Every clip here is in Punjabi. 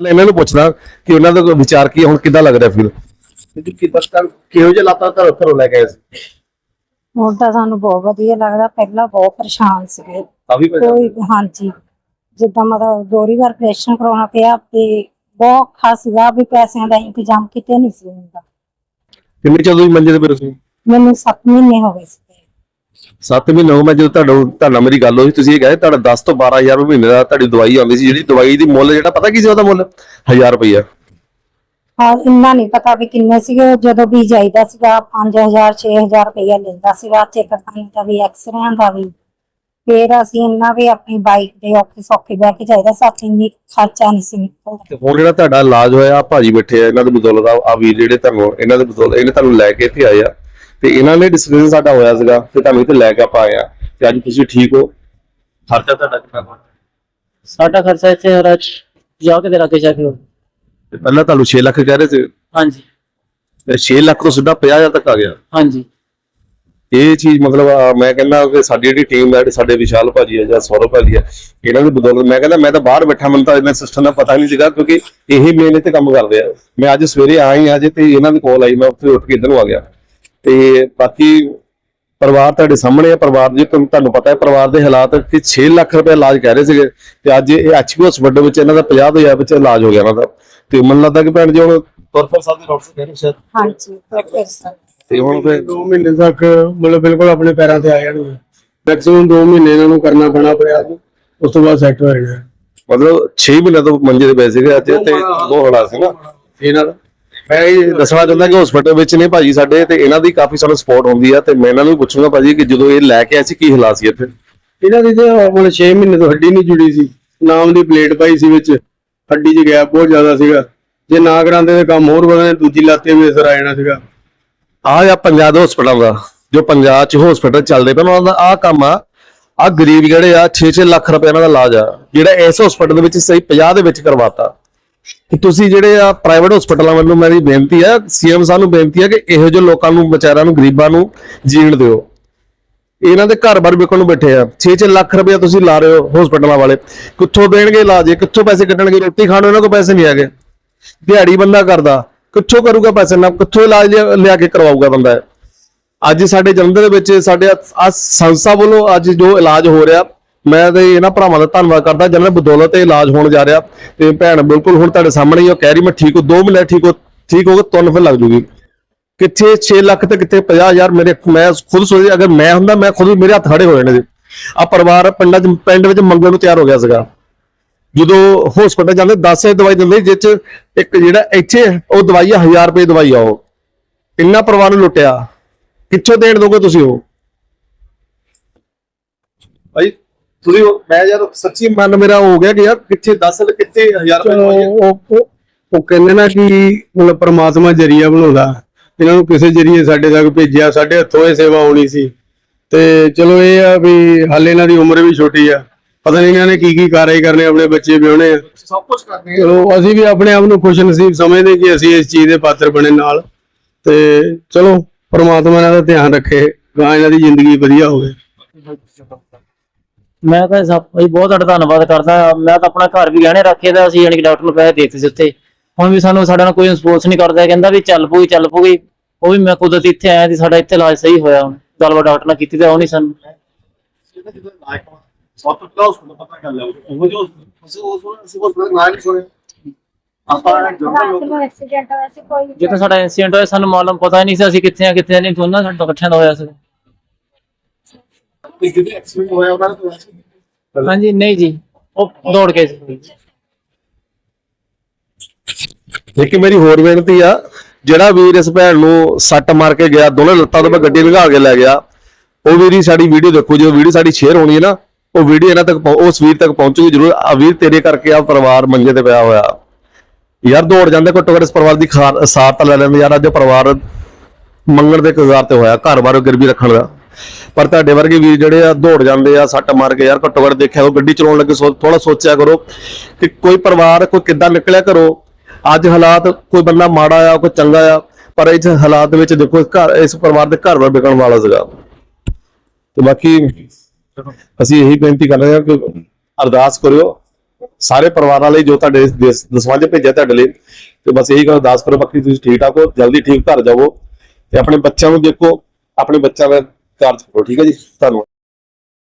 ਮੈਂ ਇਹਨਾਂ ਨੂੰ ਪੁੱਛਦਾ ਕਿ ਉਹਨਾਂ ਦਾ ਵਿਚਾਰ ਕੀ ਹੈ, ਹੁਣ ਕਿੱਦਾਂ ਲੱਗ ਰਿਹਾ ਫੀਲ ਕਿ ਕਿੱਦਾਂ ਕਰ ਕਿਹੋ ਜਿਹਾ ਲਾਤਾ ਘਰੋਂ ਘਰੋਂ ਲੈ ਕੇ ਆਏ ਸੀ? ਹੁਣ ਤਾਂ ਸਾਨੂੰ ਬਹੁਤ ਵਧੀਆ ਲੱਗਦਾ। ਪਹਿਲਾਂ ਬਹੁਤ ਪਰੇਸ਼ਾਨ ਸੀਗੇ। ਕਾਫੀ ਕੋਈ ਹਾਂਜੀ। ਜਿੱਦਾਂ ਮਤਲਬ ਦੋਰੀ ਵਾਰ ਆਪਰੇਸ਼ਨ ਕਰਾਉਣਾ ਪਿਆ ਤੇ ਬਹੁਤ ਔਖਾ ਸੀਗਾ ਵੀ ਪੈਸਿਆਂ ਦਾ ਇੰਤਜ਼ਾਮ ਕਿਤੇ ਨਹੀਂ ਸੀ ਹੁੰਦਾ। ਕਿੰਨੇ ਚਿਰ ਮੰਜੇ ਤੇ ਪਏ ਸੀ? ਮੈਨੂੰ 7 ਮਹੀਨੇ ਹੋ ਗਏ ਸੀ। 7 ਮਹੀਨੇ ਹੋ ਮੈਂ ਜਦੋਂ ਤੁਹਾਡਾ ਤੁਹਾਡਾ ਮੇਰੀ ਗੱਲ ਹੋਈ ਤੁਸੀਂ ਇਹ ਕਹੇ ਤੁਹਾਡਾ 10 ਤੋਂ 12000 ਰੁਪਏ ਮਹੀਨੇ ਦਾ ਤੁਹਾਡੀ ਦਵਾਈ ਆਉਂਦੀ ਸੀ ਜਿਹੜੀ ਦਵਾਈ ਦੀ ਮੁੱਲ ਜਿਹੜਾ ਪਤਾ ਕੀ ਸੀ ਉਹਦਾ ਮੁੱਲ? 1000 ਰੁਪਈਆ। ਹਾਂ ਇੰਨਾ ਨਹੀਂ ਪਤਾ ਵੀ ਕਿੰਨੇ ਸੀਗੇ ਜਦੋਂ ਵੀ ਜਾਈਦਾ ਸੀਗਾ 5000 6000 ਰੁਪਇਆ ਲੈਂਦਾ ਸੀਗਾ ਚੈੱਕ ਕਰਨ ਦਾ ਵੀ ਐਕਸਰਿਆਂ ਦਾ ਵੀ। ਫਿਰ ਅਸੀਂ ਇੰਨਾ ਵੀ ਆਪਣੀ ਬਾਈਕ ਦੇ ਔਖੇ ਸੌਖੇ ਬਹਿ ਕੇ ਜਾਈਦਾ ਸਾਥੀ ਇੰਨੀ ਖਰਚਾ ਨਹੀਂ ਸੀ ਨਿਕਲਦਾ। ਤੇ ਹੁਣ ਜਿਹੜਾ ਤੁਹਾਡਾ ਇਲਾਜ ਹੋਇਆ ਭਾਜੀ ਬੈਠੇ ਆ ਇਹਨਾਂ ਦੇ ਬਦੌਲਤ ਆ ਵੀਰ ਜਿਹੜੇ ਤੁਹਾਨੂੰ ਇਹਨਾਂ ਦੇ ਬਦੌਲਤ ਇਹਨੇ ਤੁਹਾਨੂੰ ਲੈ ਕੇ ਇੱਥੇ ਆਏ ਆ। ਤੇ ਇਹਨਾਂ ਨੇ ਡਿਸਕਸ਼ਨ ਸਾਡਾ ਹੋਇਆ ਸੀਗਾ ਤੇ ਤੁਹਾਨੂੰ ਇੱਥੇ ਲੈ ਕੇ ਆਪਾਂ ਆਏ ਆ ਤੇ ਅੱਜ ਤੁਸੀਂ ਠੀਕ ਹੋ? ਖਰਚਾ ਤੁਹਾਡਾ ਕਿੰਨਾ ਕੁ? ਸਾਡਾ ਖਰਚਾ ਇੱਥੇ ਹਰ ਜਾ ਕੇ ਦੇ ਲੱਗੇ ਜਾ ਕੇ ਤੇ ਪਹਿਲਾਂ ਤੁਹਾਨੂੰ 6 ਲੱਖ ਕਹਿ ਰਹੇ ਸੀ? ਹਾਂਜੀ। ਤੇ 6 ਲੱਖ ਤੋਂ ਸਿੱਧਾ 50000 ਤੱਕ ਆ ਗਿਆ। ਹਾਂਜੀ। ਇਹ ਚੀਜ਼ ਮਤਲਬ ਮੈਂ ਕਹਿੰਦਾ ਕਿ ਸਾਡੀ ਜਿਹੜੀ ਟੀਮ ਹੈ ਸਾਡੇ ਵਿਸ਼ਾਲ ਭਾਜੀ ਹੈ ਜਾਂ ਸੌਰਵ ਭਾਜੀ ਹੈ ਇਹਨਾਂ ਦੀ ਬਦੌਲਤ ਮੈਂ ਕਹਿੰਦਾ ਮੈਂ ਤਾਂ ਬਾਹਰ ਬੈਠਾ ਮੈਨੂੰ ਤਾਂ ਇਹਨਾਂ ਸਿਸਟਮ ਦਾ ਪਤਾ ਨਹੀਂ ਸੀਗਾ ਕਿਉਂਕਿ ਇਹੀ ਮੇਨ ਇੱਥੇ ਕੰਮ ਕਰਦੇ ਆ। ਮੈਂ ਅੱਜ ਸਵੇਰੇ ਆਇਆ ਹੀ ਅੱਜ ਤੇ ਇਹਨਾਂ ਦੀ ਕਾਲ ਆਈ ਮੈਂ ਉੱਥੇ ਉੱਠ ਕੇ ਇੱਧਰ ਨੂੰ ਆ ਗਿਆ। ਤੇ ਬਾਕੀ ਪਰਿਵਾਰ ਤੁਹਾਡੇ ਸਾਹਮਣੇ ਹੈ ਪਰਿਵਾਰ ਜੀ ਤੁਹਾਨੂੰ ਪਤਾ ਹੈ ਪਰਿਵਾਰ ਦੇ ਹਾਲਾਤ ਕਿ 6 ਲੱਖ ਰੁਪਏ ਇਲਾਜ ਕਹਿ ਰਹੇ ਸੀਗੇ ਤੇ ਅੱਜ ਇਹ ਐਚਪੀ ਹਸਪੀਟਲ ਵਿੱਚ ਇਹਨਾਂ ਦਾ 50000 ਵਿੱਚ ਇਲਾਜ ਹੋ ਗਿਆ ਇਹਨਾਂ ਦਾ। ਤੇ ਮੈਨੂੰ ਲੱਗਦਾ ਕਿ ਭੈਣ ਜੀ ਹੁਣ ਤੁਰਫਰ ਸਾਹਿਬ ਦੇ ਡਾਕਟਰ ਕਹਿ ਰਹੇ ਸ਼ਾਇਦ। ਹਾਂਜੀ ਤੇ ਹੁਣ ਫਿਰ 2 ਮਹੀਨੇ ਤੱਕ ਮਤਲਬ ਬਿਲਕੁਲ ਆਪਣੇ ਪੈਰਾਂ ਤੇ ਆ ਜਾਣਗੇ। ਮੈਕਸਿਮਮ 2 ਮਹੀਨੇ ਇਹਨਾਂ ਨੂੰ ਕਰਨਾ ਪੈਣਾ ਪਿਆ ਉਸ ਤੋਂ ਬਾਅਦ ਸੈੱਟ ਹੋ ਜਾਣਾ। ਮਤਲਬ 6 ਮਹੀਨੇ ਤੋਂ ਮੰਜੇ ਤੇ ਪਏ ਸੀਗੇ ਅੱਜ ਤੇ ਦੋ ਹੜਾ ਸੀ ਨਾ। ਇਹਨਾਂ ਦਾ। ਮੈਂ ਇਹ ਦੱਸਣਾ ਚਾਹੁੰਦਾ ਕਿ ਹਸਪੀਟਲ ਵਿੱਚ ਨੇ ਭਾਜੀ ਸਾਡੇ ਤੇ ਇਹਨਾਂ ਦੀ ਕਾਫੀ ਸਾਨੂੰ ਸਪੋਰਟ ਹੁੰਦੀ ਆ ਤੇ ਮੈਂ ਇਹਨਾਂ ਨੂੰ ਪੁੱਛੂੰਗਾ ਭਾਜੀ ਕਿ ਜਦੋਂ ਇਹ ਲੈ ਕੇ ਆਏ ਸੀ ਕੀ ਹਾਲਾਤ ਸੀ ਇੱਥੇ? ਇਹਨਾਂ ਦੀ ਤੇ ਮਤਲਬ 6 ਮਹੀਨੇ ਤੋਂ ਹੱਡੀ ਨਹੀਂ ਜੁੜੀ ਸੀ। ਨਾਮ ਦੀ ਪਲੇਟ ਪਾਈ ਸੀ ਵਿੱਚ। ਹੱਡੀ 'ਚ ਗੈਪ ਬਹੁਤ ਜ਼ਿਆਦਾ ਸੀਗਾ। ਜੇ ਨਾ ਕਰਾਉਂਦੇ ਤੇ ਕੰਮ ਹੋਰ ਵਧਣੇ ਦੂਜੀ ਲਾਤੇ ਵੀ ਅਸਰ ਆ ਜਾਣਾ ਸੀਗਾ। ਆਹ ਆ ਪੰਜਾਬ ਦੇ ਹਸਪੀਟਲ ਦਾ ਜੋ ਪੰਜਾਬ 'ਚ ਹਸਪੀਟਲ ਚੱਲਦੇ ਪਏ ਉਹਨਾਂ ਦਾ ਆਹ ਕੰਮ ਆ। ਆ ਗਰੀਬ ਜਿਹੜੇ ਆ 6-6 ਲੱਖ ਰੁਪਏ ਇਹਨਾਂ ਦਾ ਇਲਾਜ ਆ। ਜਿਹੜਾ ਇਸ ਹਸਪੀਟਲ ਦੇ ਵਿੱਚ ਸਹੀ 50 ਦੇ ਵਿੱਚ ਕਰਵਾਤਾ। ਕਿ ਤੁਸੀਂ ਜਿਹੜੇ ਆ ਪ੍ਰਾਈਵੇਟ ਹਸਪੀਟਲਾਂ ਵੱਲੋਂ ਮੇਰੀ ਬੇਨਤੀ ਆ ਸੀਐਮ ਸਾਹਿਬ ਨੂੰ ਬੇਨਤੀ ਆ ਕਿ ਇਹੋ ਜਿਹੇ ਲੋਕਾਂ ਨੂੰ, ਵਿਚਾਰਿਆਂ ਨੂੰ, ਗਰੀਬਾਂ ਨੂੰ ਜੀਣ ਦਿਓ। ਇਹਨਾਂ ਦੇ ਘਰ-ਬਾਰ ਵਿਕਣ ਨੂੰ ਬੈਠੇ ਆ। 6-6 ਲੱਖ ਰੁਪਏ ਤੁਸੀਂ ਲਾ ਰਹੇ ਹੋ ਹਸਪੀਟਲਾਂ ਵਾਲੇ। ਕਿੱਥੋਂ ਦੇਣਗੇ ਇਲਾਜ? ਇਹ? ਕਿੱਥੋਂ ਪੈਸੇ ਕੱਢਣਗੇ? ਰੋਟੀ ਖਾਣ ਨੂੰ ਇਹਨਾਂ ਕੋਲ ਪੈਸੇ ਨਹੀਂ ਹੈਗੇ। ਦਿਹਾੜੀ ਬੰਦਾ ਕਰਦਾ। ਕਿੱਥੋਂ ਕਰੂਗਾ ਪੈਸੇ? ਨਾਲ ਕਿੱਥੋਂ ਇਲਾਜ ਲਿਆ ਲਿਆ ਕੇ ਕਰਵਾਊਗਾ ਬੰਦਾ ਅੱਜ ਸਾਡੇ ਜਲੰਧਰ ਦੇ ਵਿੱਚ ਸਾਡੇ ਸੰਸਥਾ ਵੱਲੋਂ ਅੱਜ ਜੋ ਇਲਾਜ ਹੋ ਰਿਹਾ ਮੈਂ ਤੇ ਇਹਨਾਂ ਭਰਾਵਾਂ ਦਾ ਧੰਨਵਾਦ ਕਰਦਾ, ਜਿਨ੍ਹਾਂ ਨੇ ਬਦੌਲਤ ਇਹ ਇਲਾਜ ਹੋਣ ਜਾ ਰਿਹਾ। ਤੇ ਭੈਣ, ਬਿਲਕੁਲ ਹੁਣ ਤੁਹਾਡੇ ਸਾਹਮਣੇ ਹੀ ਉਹ ਕਹਿ ਰਹੀ ਮੈਂ ਠੀਕ ਹੋ 2 ਮਹੀਨੇ ਠੀਕ ਹੋ ਠੀਕ ਹੋ ਕੇ ਤੁਹਾਨੂੰ ਫਿਰ ਲੱਗ ਜੂਗੀ। ਕਿੱਥੇ 6 ਲੱਖ ਤੇ ਕਿੱਥੇ 50000 ਮੇਰੇ, ਮੈਂ ਖੁਦ ਸੋਚਿਆ, ਅਗਰ ਮੈਂ ਹੁੰਦਾ, ਮੈਂ ਖੁਦ ਮੇਰੇ ਹੱਥ ਖੜੇ ਹੋ ਜਾਣੇ ਸੀ। ਆ ਪਰਿਵਾਰ ਪਿੰਡਾਂ ਚ, ਪਿੰਡ ਵਿੱਚ ਮੰਗਣ ਨੂੰ ਤਿਆਰ ਹੋ ਗਿਆ ਸੀਗਾ। ਜਦੋਂ ਹਸਪੀਟਲ ਜਾਂਦੇ 10 ਦਵਾਈ ਦਿੰਦੇ ਜਿਸ ਚ ਇੱਕ ਜਿਹੜਾ ਇੱਥੇ ਉਹ ਦਵਾਈ ਆ 1000 ਰੁਪਏ ਦਵਾਈ ਆ ਉਹ। ਇੰਨਾ ਪਰਿਵਾਰ ਨੂੰ ਲੁੱਟਿਆ। ਕਿੱਥੋਂ ਦੇਣ ਦੋਗੇ ਤੁਸੀਂ ਉਹ ਭਾਈ ਤੁਸੀਂ ਉਹ- ਮੈਂ ਯਾਰ ਸੱਚੀ ਮਨ ਮੇਰਾ ਹੋ ਗਿਆ ਕਿ ਯਾਰ ਕਿੱਥੇ 10 ਕਿੱਥੇ 1000 ਰੁਪਏ ਚਲੋ ਉਹ- ਉਹ ਕਹਿੰਦੇ ਨਾ ਕਿ ਮਤਲਬ ਪ੍ਰਮਾਤਮਾ ਜਰੀਆ ਬਣਾਉਂਦਾ। ਇਹਨਾਂ ਨੂੰ ਕਿਸੇ ਜਰੀਏ ਸਾਡੇ ਤੱਕ ਭੇਜਿਆ ਸਾਡੇ ਹੱਥੋਂ ਇਹ ਸੇਵਾ ਹੋਣੀ ਸੀ। ਤੇ ਚਲੋ ਇਹ ਆ ਵੀ ਹਾਲੇ ਇਹਨਾਂ ਦੀ ਉਮਰ ਵੀ ਛੋਟੀ ਆ। ਪਤਾ ਨਹੀਂ ਇਹਨਾਂ ਨੇ ਕੀ ਕੀ ਕਾਰਜ ਕਰਨੇ ਆਪਣੇ ਬੱਚੇ ਵਿਆਹਣੇ ਆ। ਸਭ ਕੁਝ ਕਰਦੇ ਚਲੋ ਅਸੀਂ ਵੀ ਆਪਣੇ ਆਪ ਨੂੰ ਖੁਸ਼ ਨਸੀਬ ਸਮਝਦੇ ਕਿ ਅਸੀਂ ਇਸ ਚੀਜ਼ ਦੇ ਪਾਤਰ ਬਣੇ ਨਾਲ। ਤੇ ਚਲੋ ਪ੍ਰਮਾਤਮਾ ਇਹਨਾਂ ਦਾ ਧਿਆਨ ਰੱਖੇ ਗਾਂ ਇਹਨਾਂ ਦੀ ਜ਼ਿੰਦਗੀ ਵਧੀਆ ਹੋਵੇ। ਮੈਂ ਤਾਂ ਸਭ ਬਈ ਬਹੁਤ ਤੁਹਾਡਾ ਧੰਨਵਾਦ ਕਰਦਾ। ਮੈਂ ਤਾਂ ਆਪਣਾ ਘਰ ਵੀ ਗਹਿਣੇ ਰੱਖੇ ਦਾ ਅਸੀਂ ਯਾਨੀ ਕਿ ਡਾਕਟਰ ਨੂੰ ਪੈਸੇ ਦੇਤੇ ਸੀ ਉੱਥੇ। ਹੁਣ ਵੀ ਸਾਨੂੰ ਸਾਡਾ ਨਾਲ ਕੋਈ ਰਿਸਪੌਂਸ ਨਹੀਂ ਕਰਦਾ, ਕਹਿੰਦਾ ਵੀ ਚੱਲ ਪੂਗੀ ਚੱਲ ਪੂਗੀ ਉਹ ਵੀ ਮੈਂ ਕੁਦਰਤੀ ਇੱਥੇ ਆਇਆ ਤੇ ਸਾਡਾ ਇੱਥੇ ਇਲਾਜ ਸਹੀ ਹੋਇਆ ਹੁਣ। ਗੱਲਬਾਤ ਡਾਕਟਰ ਨਾਲ ਕੀਤੀ ਤੇ ਉਹ ਨਹੀਂ ਸਾਨੂੰ। ਸਭ ਤੋਂ ਪਹਿਲਾਂ ਉਸ ਨੂੰ ਪਤਾ ਕਰ ਲਿਆ ਉਹ ਜੋ ਉਸ ਅਸੀਂ ਉਸ ਨੂੰ ਨਾ ਨਹੀਂ ਸੁਣੇ ਆਪਾਂ ਜਨਰਲ ਸਾਡਾ ਇਨਸੀਡੈਂਟ ਹੋਇਆ, ਸਾਨੂੰ ਮਾਲੂਮ ਪਤਾ ਹੀ ਨਹੀਂ ਸੀ ਅਸੀਂ ਕਿੱਥੇ ਆ, ਕਿੱਥੇ ਨਹੀਂ, ਦੋਨਾਂ ਸਾਡੇ ਇਕੱਠਿਆਂ ਦਾ ਹੋਇਆ ਸੀ। ਤੇ ਜਿਹਦੇ ਐਕਸੀਡੈਂਟ ਹੋਇਆ ਉਹਨਾਂ ਨੂੰ ਤਾਂ ਹਾਂਜੀ, ਨਹੀਂ ਜੀ। ਉਹ ਦੌੜ ਗਏ ਸੀ ਇੱਕ ਮੇਰੀ ਹੋਰ ਬੇਨਤੀ ਆ, ਜਿਹੜਾ ਵੀਰ ਇਸ ਭੈਣ ਨੂੰ ਸੱਟ ਮਾਰ ਕੇ ਗਿਆ ਦੋਨੇ ਲੱਤਾਂ ਤੋਂ ਮੈਂ ਗੱਡੀ ਲੰਘਾ ਕੇ ਲੈ ਗਿਆ, ਉਹ ਵੀਰੀ ਸਾਡੀ ਵੀਡੀਓ ਦੇਖੋ, ਜਦੋਂ ਵੀਡੀਓ ਸਾਡੀ ਸ਼ੇਅਰ ਹੋਣੀ ਹੈ ਨਾ, ਉਹ ਵੀਡੀਓ ਇਹਨਾਂ ਤੱਕ ਉਸ ਵੀਰ ਤੱਕ ਪਹੁੰਚੂਗੀ ਜ਼ਰੂਰ। ਆ ਵੀਰ, ਤੇਰੇ ਕਰਕੇ ਆ ਪਰਿਵਾਰ ਮੰਜੇ ਤੇ ਪਿਆ ਹੋਇਆ। ਯਾਰ, ਦੌੜ ਜਾਂਦੇ ਘੱਟੋ ਘੱਟ ਇਸ ਪਰਿਵਾਰ ਦੀ ਸਾਰ ਤਾਂ ਲੈ ਲੈਂਦੇ ਯਾਰ, ਅੱਜ ਪਰਿਵਾਰ ਮੰਗਣ ਦੇ ਕਗਾਰ ਤੇ ਹੋਇਆ ਘਰ ਬਾਰ ਗਿਰਵੀ ਰੱਖਣ ਦਾ। ਪਰ ਤੁਹਾਡੇ ਵਰਗੇ ਵੀਰ ਜਿਹੜੇ ਆ ਦੌੜ ਜਾਂਦੇ ਆ, ਸੱਟ ਮਾਰ ਕੇ ਯਾਰ ਘੱਟੋ ਘੱਟ ਦੇਖਿਆ ਉਹ ਗੱਡੀ ਚਲਾਉਣ ਲੱਗੇ ਥੋੜਾ ਸੋਚਿਆ ਕਰੋ ਕਿ ਕੋਈ ਪਰਿਵਾਰ, ਕੋਈ ਕਿੱਦਾਂ ਨਿਕਲਿਆ ਕਰੋ ਅੱਜ ਹਾਲਾਤ ਕੋਈ ਬੰਦਾ ਮਾੜਾ ਆ, ਕੋਈ ਚੰਗਾ ਆ, ਪਰ ਇਸ ਹਾਲਾਤ ਵਿੱਚ ਦੇਖੋ ਘਰ, ਇਸ ਪਰਿਵਾਰ ਦੇ ਘਰ ਵਾਰ ਵਿਕਣ ਵਾਲਾ ਸੀਗਾ। ਤੇ ਬਾਕੀ ਅਸੀਂ ਇਹੀ ਬੇਨਤੀ ਕਰ ਰਹੇ ਹਾਂ ਕਿ ਅਰਦਾਸ ਕਰਿਓ, ਸਾਰੇ ਪਰਿਵਾਰਾਂ ਲਈ ਜੋ ਤੁਹਾਡੇ ਦੇਸ- ਦਸਵੰਧ ਭੇਜਿਆ ਤੁਹਾਡੇ ਲਈ, ਤੇ ਬਸ ਇਹੀ ਗੱਲ ਅਰਦਾਸ ਕਰੋ, ਬਾਕੀ ਤੁਸੀਂ ਠੀਕ ਠਾਕ ਹੋ, ਜਲਦੀ ਠੀਕ ਘਰ ਜਾਵੋ, ਤੇ ਆਪਣੇ ਬੱਚਿਆਂ ਨੂੰ ਦੇਖੋ, ਆਪਣੇ ਬੱਚਿਆਂ ਦਾ ਕਾਰਜ ਕਰੋ ਠੀਕ ਹੈ ਜੀ? ਧੰਨਵਾਦ।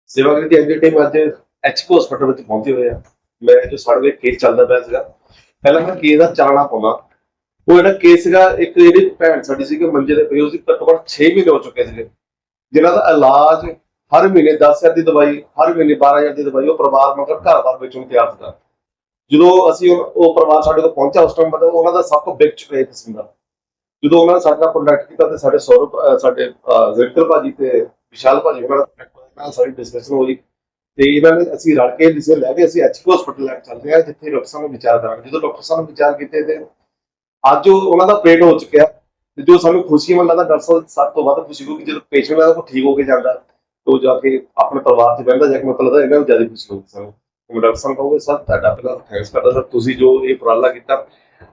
ਸੇਵਾਗਰੀ ਦੀ ਟੀਮ ਅੱਜ ਐਚਕੋ ਹਸਪੀਟਲ ਵਿੱਚ ਪਹੁੰਚੇ ਹੋਏ ਆ। ਮੈਂ ਜੋ ਸਾਡੇ ਕੇਸ ਚੱਲਦਾ ਪਿਆ ਸੀਗਾ। ਪਹਿਲਾਂ ਮੈਂ ਕੇਸ ਦਾ ਚਾਲਣਾ ਪਾਉਣਾ। ਉਹ ਜਿਹੜਾ ਕੇਸ ਸੀਗਾ, ਇੱਕ ਜਿਹੜੀ ਭੈਣ ਸਾਡੀ ਸੀ ਮੰਜੇ ਦੇ ਪਈ ਉਹ ਘੱਟੋ ਘੱਟ 6 ਮਹੀਨੇ ਹੋ ਚੁੱਕੇ ਸੀਗੇ। ਜਿਨ੍ਹਾਂ ਦਾ ਇਲਾਜ ਹਰ ਮਹੀਨੇ 10000 ਦੀ ਦਵਾਈ, ਹਰ ਮਹੀਨੇ 12000 ਦੀ ਦਵਾਈ ਉਹ ਪਰਿਵਾਰ ਮਗਰ ਘਰ-ਬਾਰ ਵਿੱਚੋਂ ਤਿਆਰ ਸੀਗਾ। ਜਦੋਂ ਅਸੀਂ ਉਹ ਪਰਿਵਾਰ ਸਾਡੇ ਕੋਲ ਪਹੁੰਚਿਆ ਉਸ ਟਾਈਮ ਮਤਲਬ ਉਹਨਾਂ ਦਾ ਸਭ ਕੁਝ ਵਿਕ ਚੁੱਕਿਆ ਕਿਸਮ ਦਾ। ਜਦੋਂ ਉਹਨਾਂ ਨੇ ਸਾਡੇ ਨਾਲ ਕੰਟੈਕਟ ਕੀਤਾ ਤੇ ਸਾਡੇ ਸੌਰਵ, ਅਹ, ਸਾਡੇ ਜ਼ਿਕਰ ਭਾਜੀ ਤੇ ਵਿਸ਼ਾਲ ਭਾਜੀ ਉਹਨਾਂ ਨਾਲ contact ਨਾਲ ਸਾਡੀ ਡਿਸਕਸ਼ਨ ਹੋਈ। ਤੇ ਇਹਨਾਂ ਨੇ ਅਸੀਂ ਰਲ ਕੇ ਡਿਸੀਜਨ ਲੈ ਕੇ ਅਸੀਂ ਐਚਪੀ ਹਸਪੀਟਲ ਲੈ ਕੇ ਚੱਲਦੇ ਹਾਂ, ਜਿੱਥੇ ਡਾਕਟਰ ਸਾਹਿਬ ਨੂੰ ਵਿਚਾਰ ਕਰਾਂਗੇ ਜਦੋਂ ਡਾਕਟਰ ਸਾਹਿਬ ਨੇ ਵਿਚਾਰ ਕੀਤੇ ਤੇ ਅੱਜ ਉਹ ਉਹਨਾਂ ਦਾ ਪੇਟ ਹੋ ਚੁੱਕਿਆ। ਤੇ ਜੋ ਸਾਨੂੰ ਖੁਸ਼ੀ ਮੈਨੂੰ ਲੱਗਦਾ ਡਾਕਟਰ ਸਾਹਿਬ ਸਭ ਤੋਂ ਵੱਧ ਖੁਸ਼ੀ ਹੋਊਗੀ ਜਦੋਂ ਪੇਸ਼ੈਂਟ ਦਾ ਠੀਕ ਹੋ ਕੇ ਜਾਂਦਾ। ਤੇ ਉਹ ਜਾ ਕੇ ਆਪਣੇ ਪਰਿਵਾਰ 'ਚ ਬਹਿੰਦਾ, ਜਾ ਕੇ ਮਤਲਬ ਲੱਗਦਾ ਇਹਨਾਂ ਨੂੰ ਜ਼ਿਆਦਾ ਖੁਸ਼ੀ ਹੋਊਗੀ ਸਾਨੂੰ। ਡਾਕਟਰ ਸਾਹਿਬ ਕਹੋਗੇ, ਸਰ, ਤੁਹਾਡਾ ਪਹਿਲਾਂ ਥੈਂਕਸ ਕਰਦਾ। ਸਰ, ਤੁਸੀਂ ਜੋ ਇਹ ਉਪਰਾਲਾ ਕੀਤਾ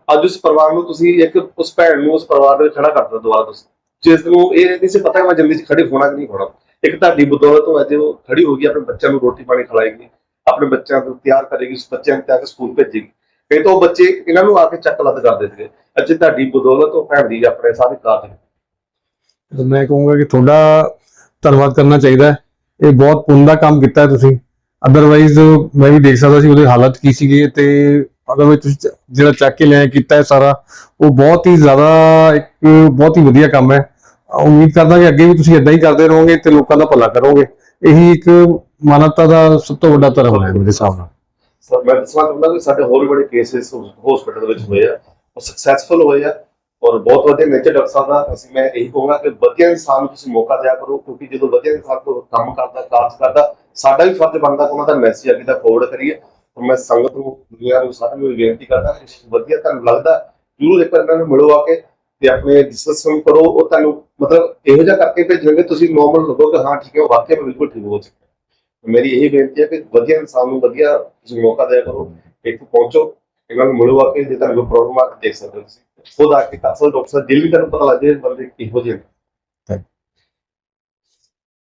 ਅੱਜ ਉਸ ਪਰਿਵਾਰ ਨੂੰ ਤੁਸੀਂ ਇੱਕ ਉਸ ਭੈਣ ਨੂੰ ਉਸ ਪਰਿਵਾਰ ਦੇ ਵਿੱਚ ਖੜਾ ਕਰਤਾ ਦੁਬਾਰਾ ਤੁਸੀਂ। ਜਿਸ ਨੂੰ ਇਹ ਨਹੀਂ ਸੀ ਪਤਾ ਕਿ ਮੈਂ ਜ਼ਿੰਦਗੀ 'ਚ ਖੜੇ ਹੋਣਾ ਕਿ ਨਹੀਂ ਹੋਣਾ। ਇੱਕ ਤੁਹਾਡੀ ਬਦੌਲਤ ਤੋਂ ਅੱਜ ਉਹ ਖੜੀ ਹੋ ਗਈ, ਆਪਣੇ ਬੱਚਿਆਂ ਨੂੰ ਰੋਟੀ ਪਾਣੀ ਖਿਲਾਏਗੀ, ਆਪਣੇ ਬੱਚਿਆਂ ਨੂੰ ਤਿਆਰ ਕਰੇਗੀ, ਉਸ ਬੱਚਿਆਂ ਨੂੰ ਤਿਆਰ ਕੇ ਸਕੂਲ ਭੇਜੇਗੀ। ਕਈ ਤਾਂ ਉਹ ਬੱਚੇ ਇਹਨਾਂ ਨੂੰ ਆ ਕੇ ਚੱਕ ਲੱਦ ਕਰਦੇ ਸੀਗੇ। ਅੱਜ ਤੁਹਾਡੀ ਬਦੌਲਤ ਉਹ ਭੈਣ ਦੀ ਆਪਣੇ ਸਾਰੇ ਕਾਰਜ ਮੈਂ ਕਹੂੰਗਾ ਕਿ ਤੁਹਾਡਾ ਧੰਨਵਾਦ ਕਰਨਾ ਚਾਹੀਦਾ ਹੈ। ਇਹ ਬਹੁਤ ਪੁੰਨ ਦਾ ਕੰਮ ਕੀਤਾ ਤੁਸੀਂ। ਅਦਰਵਾਈਜ਼ ਮੈਂ ਵੀ ਦੇਖ ਸਕਦਾ ਸੀ ਉਹਦੀ ਹਾਲਤ ਕੀ ਸੀਗੀ ਤੇ ਅਦਰਵਾਈਜ਼ ਤੁਸੀਂ ਜਿਹੜਾ ਚੱਕ ਕੇ ਲਿਆ ਕੀਤਾ ਹੈ ਸਾਰਾ, ਉਹ ਬਹੁਤ ਹੀ ਜ਼ਿਆਦਾ ਇੱਕ ਬਹੁਤ ਹੀ ਵਧੀਆ ਕੰਮ ਹੈ। ਉਮੀਦ ਕਰਦਾ ਕਿ ਅੱਗੇ ਵੀ ਤੁਸੀਂ ਇਦਾਂ ਹੀ ਕਰਦੇ ਰਹੋਗੇ ਤੇ ਲੋਕਾਂ ਦਾ ਭਲਾ ਕਰੋਗੇ। ਇਹੀ ਇੱਕ ਮਾਨਵਤਾ ਦਾ ਸਭ ਤੋਂ ਵੱਡਾ ਧਰਮ ਹੈ ਮੇਰੇ ਹਿਸਾਬ ਨਾਲ। ਸਰ, ਮੈਂ ਦੱਸਣਾ ਚਾਹੁੰਦਾ ਕਿ ਸਾਡੇ ਹੋਰ ਬੜੇ ਕੇਸਿਸ ਹਸਪੀਟਲ ਵਿੱਚ ਹੋਏ ਆ, ਉਹ ਸਕਸੈਸਫੁਲ ਹੋਏ ਆ ਔਰ ਬਹੁਤ ਵਧੀਆ ਨੇਚਰ ਡਾਕਟਰ ਸਾਹਿਬ ਦਾ ਅਸੀਂ, ਮੈਂ ਇਹੀ ਕਹੂੰਗਾ ਕਿ ਵਧੀਆ ਇਨਸਾਨ ਨੂੰ ਤੁਸੀਂ ਮੌਕਾ ਦਿਆ ਕਰੋ, ਕਿਉਂਕਿ ਜਦੋਂ ਵਧੀਆ ਇਨਸਾਨ ਕੋਈ ਕੰਮ ਕਰਦਾ, ਕਾਰਜ ਕਰਦਾ, ਸਾਡਾ ਵੀ ਫਰਜ਼ ਬਣਦਾ ਕਿ ਉਹਨਾਂ ਦਾ ਮੈਸੇਜ ਅੱਗੇ ਤੱਕ ਫੋਰਵਰਡ ਕਰੀਏ। ਮੈਂ ਸੰਗਤ ਨੂੰ, ਦੁਨੀਆ ਨੂੰ ਸਾਰਿਆਂ ਨੂੰ ਬੇਨਤੀ ਕਰਦਾ ਕਿ ਵਧੀਆ ਤੁਹਾਨੂੰ ਲੱਗਦਾ, ਜ਼ਰੂਰ ਇੱਕ ਵਾਰ ਇਹਨਾਂ ਨੂੰ ਮਿਲੋ ਆ ਕੇ ਤੇ ਆਪਣੇ ਡਿਸਕਸ਼ਨ ਕਰੋ, ਉਹ ਤੁਹਾਨੂੰ ਮਤਲਬ ਇਹੋ ਜਿਹਾ ਕਰਕੇ ਭੇਜੋਗੇ ਤੁਸੀਂ ਨੋਰਮਲ ਲੱਗੋਗੇ ਹਾਂ, ਠੀਕ ਹੈ ਵਾਕਿਆ ਮੈਂ ਬਿਲਕੁਲ ਠੀਕ ਹੋ ਚੁੱਕਾ। ਮੇਰੀ ਇਹ ਬੇਨਤੀ ਹੈ ਕਿ ਵਧੀਆ ਇਨਸਾਨ ਨੂੰ ਵਧੀਆ ਤੁਸੀਂ ਮੌਕਾ ਦਿਆ ਕਰੋ, ਇੱਥੇ ਪਹੁੰਚੋ, ਇਹਨਾਂ ਨੂੰ ਮਿਲੋ ਆ ਕੇ, ਜੇ ਤੁਹਾਨੂੰ ਕੋਈ ਪ੍ਰੋਬਲਮ ਆ ਕੇ ਦੇਖ ਸਕਦੇ ਹੋ ਤੁਸੀਂ। ਖੁਦ ਆ ਕੇ ਦੱਸੋ ਡਾਕਟਰ ਸਾਹਿਬ ਦਿਲ ਵੀ ਤੁਹਾਨੂੰ ਪਤਾ ਲੱਗ ਜਾਏ ਬੰਦੇ ਕਿਹੋ ਜਿਹੇ